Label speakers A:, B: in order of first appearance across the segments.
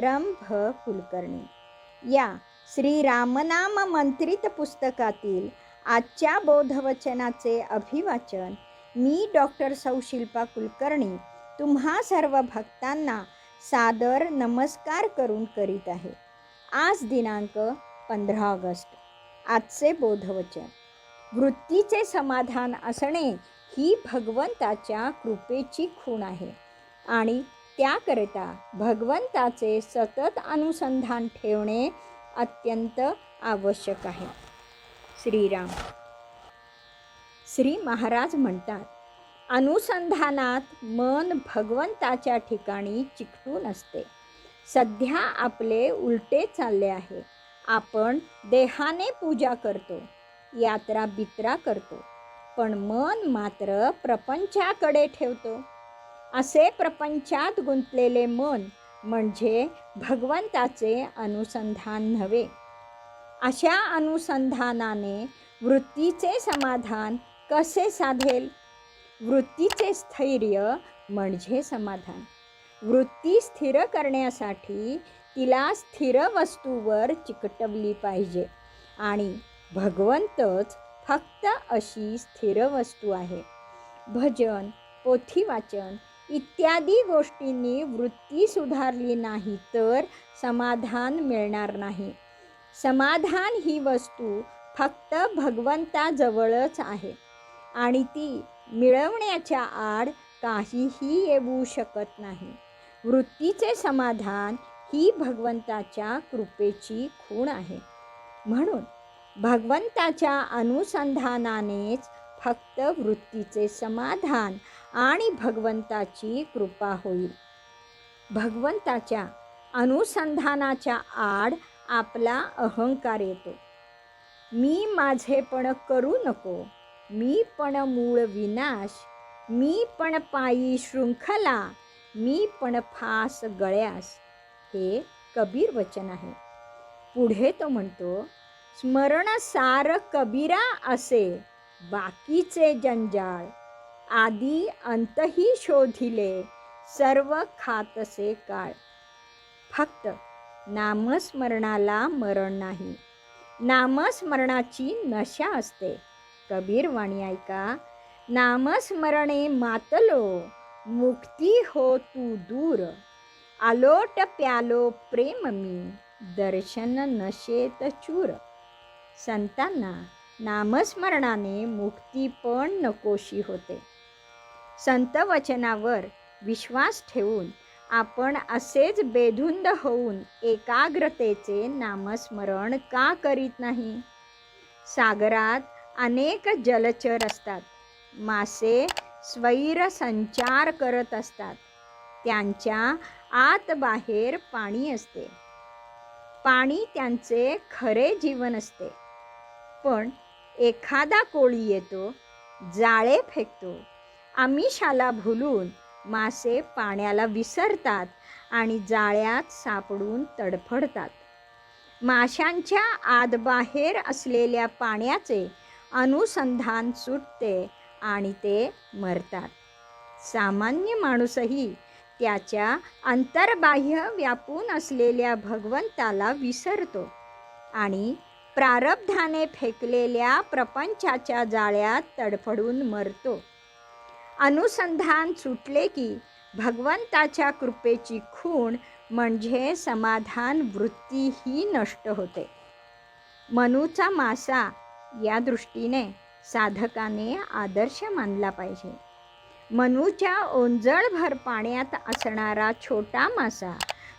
A: रंभ कुलकर्णी या श्री रामनाम मंत्रित पुस्तकातील आजच्या बोधवचनाचे अभिवाचन मी डॉक्टर सौशिल्पा कुलकर्णी तुम्हा सर्व भक्तांना सादर नमस्कार करून करीत आहे. आज दिनांक पंधरा ऑगस्ट. आजचे बोधवचन. वृत्तीचे समाधान असणे ही भगवंताच्या कृपेची खूण आहे आणि त्याकरिता भगवंताचे सतत अनुसंधान ठेवणे अत्यंत आवश्यक आहे. श्रीराम. श्री महाराज म्हणतात अनुसंधानात मन भगवंताच्या ठिकाणी चिकटून असते. सध्या आपले उलटे चालले आहे. आपण देहाने पूजा करतो यात्रा बित्रा करतो पण मन मात्र प्रपंचाकडे ठेवतो. असे प्रपंचात गुंतलेले मन म्हणजे भगवंताचे अनुसंधान नव्हे. अशा अनुसंधानाने वृत्तीचे समाधान कसे साधेल? वृत्तीचे स्थैर्य म्हणजे समाधान. वृत्ती स्थिर करण्यासाठी तिला स्थिर वस्तूवर चिकटवली पाहिजे आणि भगवंतच फक्त अशी स्थिर वस्तू आहे. भजन पोथी वाचन इत्यादी गोष्टींनी वृत्ती सुधारली नाही तर समाधान मिळणार नाही. समाधान ही वस्तू फक्त भगवंताजवळच आहे आणि ती मिळवण्याच्या आड काहीही येऊ शकत नाही. वृत्तीचे समाधान ही भगवंताच्या कृपेची खूण आहे. म्हणून भगवंताच्या अनुसंधानानेच फक्त वृत्तीचे समाधान आणि भगवंताची कृपा होईल. भगवंताच्या अनुसंधानाच्या आड आपला अहंकार येतो. मी माझेपण करू नको मी पण मूळ विनाश मी पण पायी शृंखला मी पण फास गळ्यास हे कबीर वचन आहे. पुढे तो म्हणतो स्मरण सार कबीरा असे बाकीचे जंजाळ आदी अंतही शोधिले सर्व खातसे काळ. फक्त नामस्मरणाला मरण नाही. नामस्मरणाची नशा असते. कबीर वाणी ऐका नामस्मरणे मातलो मुक्ती हो तू दूर. आलोट प्यालो प्रेम मी दर्शन नशेत चूर. संतांना नामस्मरणाने मुक्ती पण नकोशी होते. संत वचनावर विश्वास ठेवून आपण असेच बेधुंद होऊन एकाग्रतेचे नामस्मरण का करीत नाही? सागरात अनेक जलचर असतात. मासे स्वैर संचार करत असतात. त्यांच्या आत बाहेर पाणी असते. पाणी त्यांचे खरे जीवन असते. पण एखादा कोळी येतो जाळे फेकतो. आमिषाला भुलून मासे पाण्याला विसरतात आणि जाळ्यात सापडून तडफडतात. माशांच्या आतबाहेर असलेल्या पाण्याचे अनुसंधान सुटते आणि ते मरतात. सामान्य माणूसही त्याच्या अंतर्बाह्य व्यापून असलेल्या भगवंताला विसरतो आणि प्रारब्धाने फेकलेल्या प्रपंचाच्या जाळ्यात तडफडून मरतो. अनुसंधान सुटले की भगवंताच्या कृपेची खूण म्हणजे समाधान वृत्ती ही नष्ट होते. मनूचा मासा या दृष्टीने साधकाने आदर्श मानला पाहिजे. मनूच्या ओंजळभर पाण्यात असणारा छोटा मासा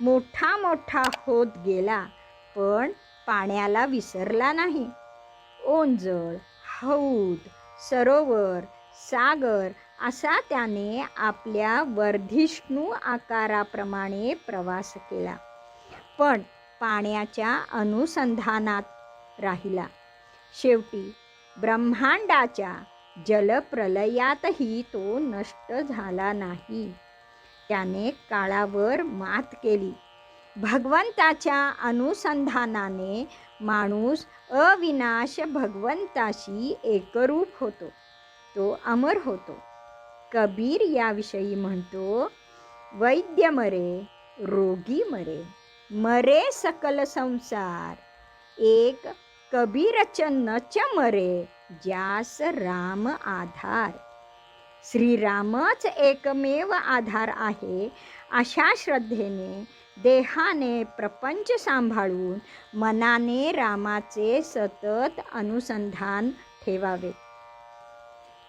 A: मोठा मोठा होत गेला पण पाण्याला विसरला नाही. ओंजळ हौद सरोवर सागर असा त्याने आपल्या वर्धिष्णू आकाराप्रमाणे प्रवास केला. पण पाण्याच्या अनुसंधानात राहिला. शेवटी ब्रह्मांडाच्या जलप्रलयातही तो नष्ट झाला नाही. त्याने काळावर मात केली. भगवंताच्या अनुसंधानाने माणूस अविनाश भगवंताशी एकरूप होतो. तो अमर होतो. कबीर याविषयी म्हणतो वैद्य मरे रोगी मरे मरे सकल संसार एक कबीरच नच मरे ज्यास राम आधार. श्रीरामच एकमेव आधार आहे अशा श्रद्धेने देहाने प्रपंच सांभाळून मनाने रामाचे सतत अनुसंधान ठेवावे.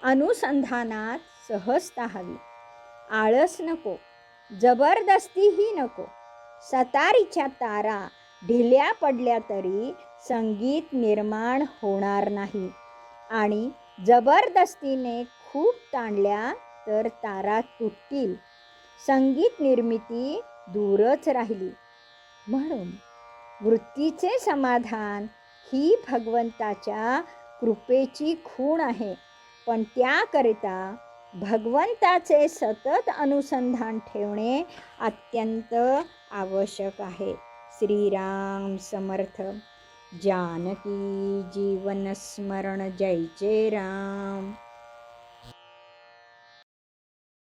A: अनुसंधानात सहजता हवी आळस नको जबरदस्तीही नको. सतारीच्या तारा ढिल्या पडल्या तरी संगीत निर्माण होणार नाही. आणि जबरदस्तीने खूप ताणल्या तर तारा तुटतील. संगीत निर्मिती दूरच राहिली. म्हणून वृत्तीचे समाधान ही भगवंताच्या कृपेची खूण आहे. पण त्याकरिता भगवंताचे सतत अनुसंधान ठेवणे अत्यंत आवश्यक आहे. श्रीराम समर्थ. जानकी जीवनस्मरण जयचे राम.